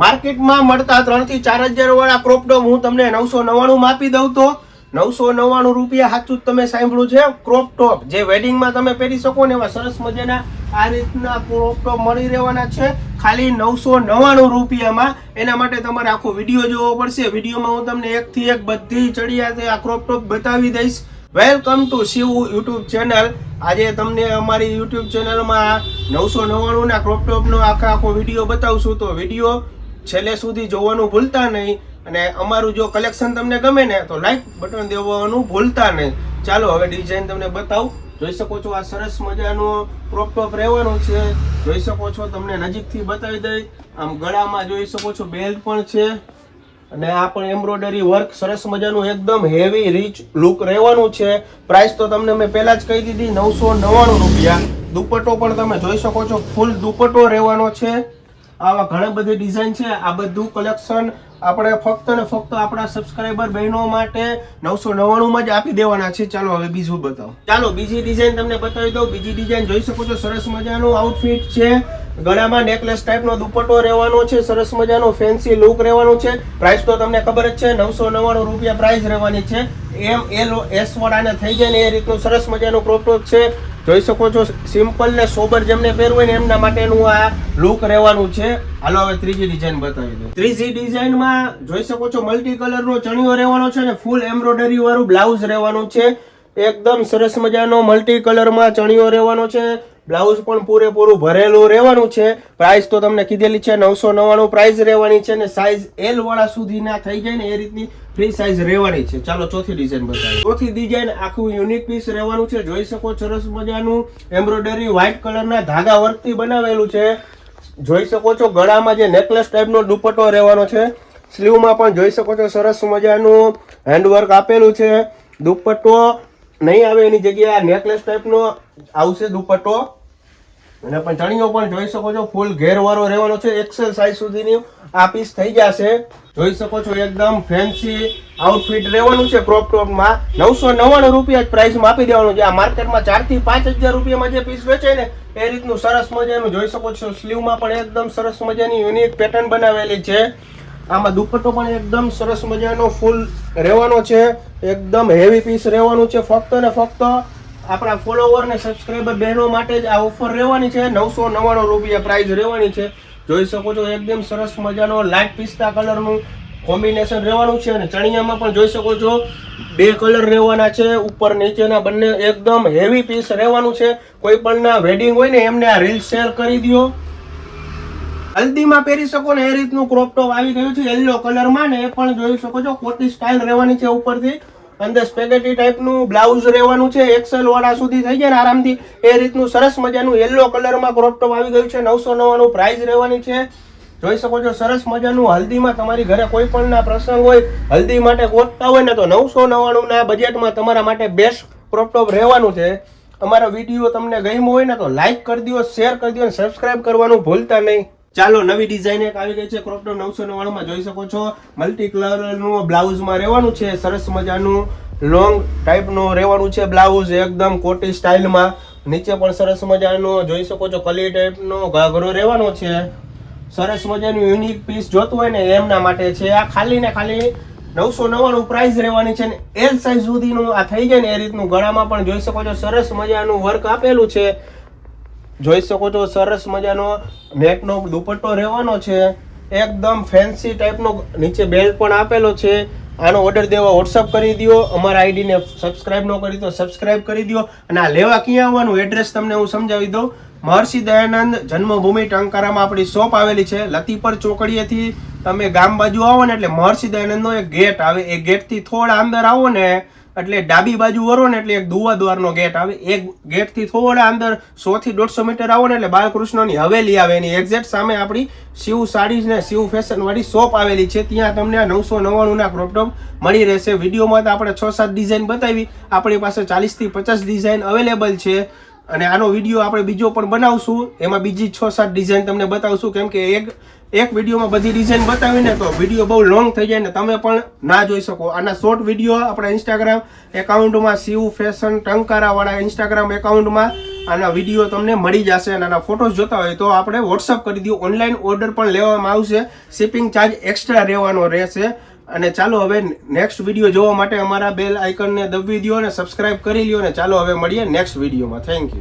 માર્કેટમાં મળતા ત્રણથી ચાર હજાર વાળા ક્રોપડોમ હું તમને નવસો નવ્વાણું માપી દઉં તો નવસો નવ્વાણું રૂપિયા સાચું તમે સાંભળ્યું છે. ક્રોપ ટોપ જે વેડિંગમાં તમે પહેરી શકો ને એવા સરસ મજાના આ રીતના ક્રોપ ટોપ મળી રહેવાના છે. ખાલી નવસો નવ્વાણું રૂપિયામાં. એના માટે તમારે આખો વીડિયો જોવો પડશે. વિડીયોમાં હું તમને એકથી એક બધી ચડિયાતે આ ક્રોપ ટોપ બતાવી દઈશ. Welcome to Shiv YouTube channel આજે તમને અમારી યુટ્યુબ ચેનલમાં નવસો નવ્વાણુંના ક્રોપટોપનો આખો આખો વીડિયો બતાવશું. તો વીડિયો છેલ્લે સુધી જોવાનું ભૂલતા નહીં અને અમારું જો કલેક્શન તમને ગમે ને, તો લાઈક બટન દેવાનું ભૂલતા નહીં. ચાલો, હવે ડિઝાઇન તમને બતાવું. જોઈ શકો છો આ સરસ મજાનું ક્રોપ ટોપ રહેવાનું છે. જોઈ શકો છો, તમને નજીકથી બતાવી દઈ. આમ ગળામાં જોઈ શકો છો બેલ્ટ પણ છે. અને આ પણ એમ્બ્રોઇડરી વર્ક સરસ મજાનું એકદમ હેવી રીચ લુક રહેવાનું છે. પ્રાઇસ તો તમને મેં પહેલાં જ કહી દીધી, નવસો નવ્વાણું રૂપિયા. દુપટ્ટો પણ તમે જોઈ શકો છો ફૂલ દુપટ્ટો રહેવાનો છે. આવા ઘણા બધી ડિઝાઇન છે. આ બધું કલેક્શન આપણે ફક્ત ને ફક્ત આપણા સબસ્ક્રાઇબર બહેનો માટે નવસો નવ્વાણુંમાં જ આપી દેવાના છે. ચાલો હવે બીજું બતાવો. ચાલો, બીજી ડિઝાઇન તમને બતાવી દઉં. બીજી ડિઝાઇન જોઈ શકો છો. સરસ મજાનું આઉટફિટ છે. ગળામાં નેકલેસ ટાઈપનો દુપટ્ટો રહેવાનો છે. સરસ મજાનો ફેન્સી લુક રહેવાનો છે. પ્રાઇસ તો તમને ખબર જ છે. નવસો નવ્વાણું રૂપિયા પ્રાઇસ રહેવાની છે. એમ એલ એસ વાળાને થઈ જાય ને એ રીતનું સરસ મજાનું ક્રોપટોપ છે. જોઈ શકો છો સિમ્પલ ને સોબર જેમને પહેરવું હોય ને એમના માટેનું આ લુક રહેવાનું છે. હાલો, હવે ત્રીજી ડિઝાઇન બતાવી દઉં. ત્રીજી ડિઝાઇનમાં જોઈ શકો છો મલ્ટી કલર નો ચણિયો રહેવાનો છે ને ફૂલ એમ્બ્રોઇડરી વાળું બ્લાઉઝ રહેવાનું છે. એકદમ સરસ મજાનો મલ્ટી કલરમાં ચણિયો રહેવાનો છે. બ્લાઉઝ પણ પૂરેપૂરું ભરેલું રહેવાનું છે. પ્રાઇસ તો તમને કીધેલી છે નવસો નવ્વાણું પ્રાઇસ રહેવાની છે ને સાઇઝ એલ વાળા સુધી ના થઈ જાય ને એ રીતની ફ્રી સાઇઝ રહેવાની છે. ચાલો ચોથી ડિઝાઇન બતાવીએ. ચોથી ડિઝાઇન આખું યુનિક પીસ રહેવાનું છે. જોઈ શકો સરસ મજાનું એમ્બ્રોઇડરી વ્હાઇટ કલરના ધાગા વર્કથી બનાવેલું છે. જોઈ શકો છો ગળામાં જે નેકલેસ ટાઈપનો દુપટ્ટો રહેવાનો છે. સ્લીવમાં પણ જોઈ શકો છો સરસ મજાનું હેન્ડવર્ક આપેલું છે. દુપટ્ટો નહીં આવે એની જગ્યાએ નેકલેસ ટાઈપનો આવશે દુપટ્ટો. અને પણ ચણિયો પણ જોઈ શકો છો ફૂલ ઘેરવાળો રહેવાનો છે. એક્સેલ સાઇઝ સુધીની આ પીસ થઈ જશે. જોઈ શકો છો, એકદમ ફેન્સી આઉટફિટ રહેવાનું છે ક્રોપ ટોપમાં નવસો નવ્વાણું રૂપિયા જ પ્રાઇસમાં આપી દેવાનું છે. આ માર્કેટમાં ચારથી પાંચ હજાર રૂપિયામાં જે પીસ વેચે ને, એ રીતનું સરસ મજાનું જોઈ શકો છો સ્લીવમાં પણ એકદમ સરસ મજાની યુનિક પેટર્ન બનાવેલી છે. આમાં દુપટ્ટો પણ એકદમ સરસ મજાનો ફૂલ રહેવાનો છે. એકદમ હેવી પીસ રહેવાનું છે, ફક્ત ને ફક્ત આપણા ફોલોવર ને સબસ્ક્રાઇબર બહેનો માટે જ આ ઓફર રહેવાની છે. નવસો નવ્વાણું રૂપિયા પ્રાઇસ રહેવાની છે. જોઈ શકો છો, એકદમ સરસ મજાનો લાઇટ પિસ્તા કલરનું કોમ્બિનેશન રહેવાનું છે અને ચણિયામાં પણ જોઈ શકો છો, બે કલર રહેવાના છે. ઉપર નીચેના બંને એકદમ હેવી પીસ રહેવાનું છે. કોઈ પણ વેડિંગ હોય ને, એમને આ રીલ શેર કરી દો હલ્દીમાં પહેરી શકો ને, એ રીતનું ક્રોપ ટોપ આવી ગયું છે. યલો કલરમાં ને, એ પણ જોઈ શકો છો કોટી સ્ટાઇલ રહેવાની છે ઉપરથી. અંદર સ્પેગેટી ટાઈપનું બ્લાઉઝ રહેવાનું છે એક્સેલ વાળા સુધી થઈ જાય ને આરામથી. એ રીતનું સરસ મજાનું યલો કલરમાં ક્રોપટોપ આવી ગયું છે, નવસો નવ્વાણું પ્રાઇસ રહેવાની છે. જોઈ શકો છો, સરસ મજાનું હલ્દીમાં તમારી ઘરે કોઈ પણ પ્રસંગ હોય, હલ્દી માટે ગોતતા હોય ને તો નવસો નવ્વાણુંના બજેટમાં તમારા માટે બેસ્ટ ક્રોપટોપ રહેવાનું છે. અમારો વીડિયો તમને ગમ્યો હોય ને તો લાઈક કરી દો શેર કરી દો અને સબસ્ક્રાઇબ કરવાનું ભૂલતા નહીં. ચાલો, નવી ડિઝાઇન એક આવી ગઈ છે. ક્રોપટો નવસો નવ્વાણું માં જોઈ શકો છો. મલ્ટી કલરનું બ્લાઉઝમાં રહેવાનું છે. સરસ મજાનું લોંગ ટાઈપનું રહેવાનું છે બ્લાઉઝ, એકદમ કોટી સ્ટાઇલમાં. નીચે પણ સરસ મજાનું જોઈ શકો છો કલી ટાઈપનો ઘાઘરો રહેવાનો છે. સરસ મજાનું યુનિક પીસ જોતું હોય ને એમના માટે છે. આ ખાલી ને ખાલી નવસો નવ્વાણું પ્રાઇસ રહેવાની છે ને એલ સાઇઝ સુધીનું આ થઈ જાય ને એ રીતનું ગળામાં પણ જોઈ શકો છો, સરસ મજાનું વર્ક આપેલું છે. જોઈ શકો છો, સરસ મજાનો નેટનો દુપટ્ટો રહેવાનો છે. એકદમ ફેન્સી ટાઈપનો નીચે બેલ્ટ પણ આપેલો છે. આનો ઓર્ડર દેવા વોટ્સઅપ કરી દો અમારા આઈડીને સબસ્ક્રાઇબ ન કરી તો સબસ્ક્રાઇબ કરી દો અને આ લેવા ક્યાં આવવાનું? એડ્રેસ તમને હું સમજાવી દઉં. મહર્ષિ દયાનંદ જન્મભૂમિ ટંકારામાં આપણી શોપ આવેલી છે. લતીપર ચોકડીએથી તમે ગામ બાજુ આવો ને એટલે મહર્ષિ દયાનંદનો એક ગેટ આવે. એ ગેટથી થોડા અંદર આવો ને એટલે ડાબી બાજુ વરો ને એટલે એક દુવા દ્વારનો ગેટ આવે. એક ગેટથી થોડા અંદર સો થી દોઢસો મીટર આવો ને એટલે બાલકૃષ્ણની હવેલી આવે. એની એક્ઝેક્ટ સામે આપણી શિવ સાડીઝ ને શિવ ફેશન વાળી શોપ આવેલી છે. ત્યાં તમને આ નવસો નવ્વાણું ના ક્રોપ મળી રહેશે. વિડીયોમાં તો આપણે છ સાત ડિઝાઇન બતાવી. આપણી પાસે ચાલીસથી પચાસ ડિઝાઇન અવેલેબલ છે. અને આનો વીડિયો આપણે બીજો પણ બનાવશું. એમાં બીજી છ સાત ડિઝાઇન તમને બતાવશું. કેમ કે એક એક વિડીયોમાં બધી ડિઝાઇન બતાવીને તો વીડિયો બહુ લોંગ થઈ જાય ને તમે પણ ના જોઈ શકો. આના શોર્ટ વીડિયો આપણા ઇન્સ્ટાગ્રામ એકાઉન્ટમાં શિવ ફેશન ટંકારા વાળા ઇન્સ્ટાગ્રામ એકાઉન્ટમાં આના વીડિયો તમને મળી જશે અને આના ફોટોસ જોતા હોય તો આપણે વોટ્સઅપ કરી દઈએ. ઓનલાઈન ઓર્ડર પણ લેવામાં આવશે. શિપિંગ ચાર્જ એક્સ્ટ્રા રહેવાનો રહેશે. અને ચાલો હવે નેક્સ્ટ વીડિયો જોવા માટે અમારા બેલ આઇકનને દબવી દો અને સબસ્ક્રાઇબ કરી લ્યો અને ચાલો હવે મળીએ નેક્સ્ટ વિડીયોમાં થેન્ક યુ